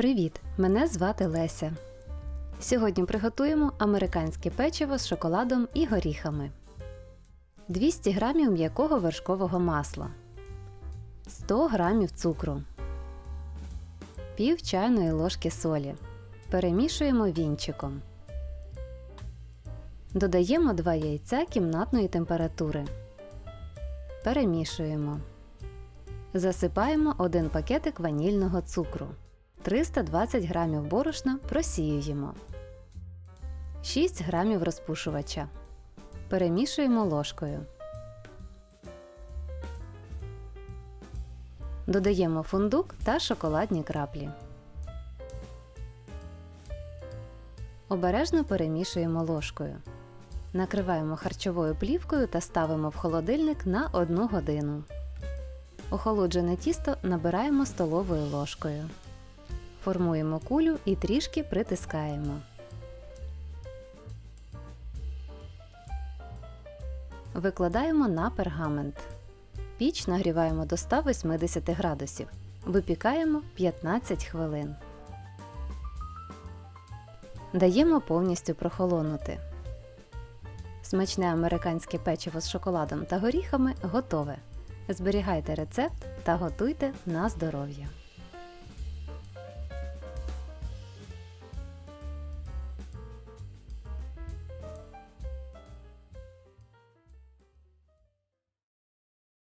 Привіт! Мене звати Леся. Сьогодні приготуємо американське печиво з шоколадом і горіхами. 200 г м'якого вершкового масла, 100 г цукру, пів чайної ложки солі. Перемішуємо вінчиком. Додаємо 2 яйця кімнатної температури. Перемішуємо. Засипаємо 1 пакетик ванільного цукру. 320 г борошна просіюємо. 6 г розпушувача. Перемішуємо ложкою. Додаємо фундук та шоколадні краплі. Обережно перемішуємо ложкою. Накриваємо харчовою плівкою та ставимо в холодильник на 1 годину. Охолоджене тісто набираємо столовою ложкою. Формуємо кулю і трішки притискаємо. Викладаємо на пергамент. Піч нагріваємо до 180 градусів. Випікаємо 15 хвилин. Даємо повністю прохолонути. Смачне американське печиво з шоколадом та горіхами готове. Зберігайте рецепт та готуйте на здоров'я.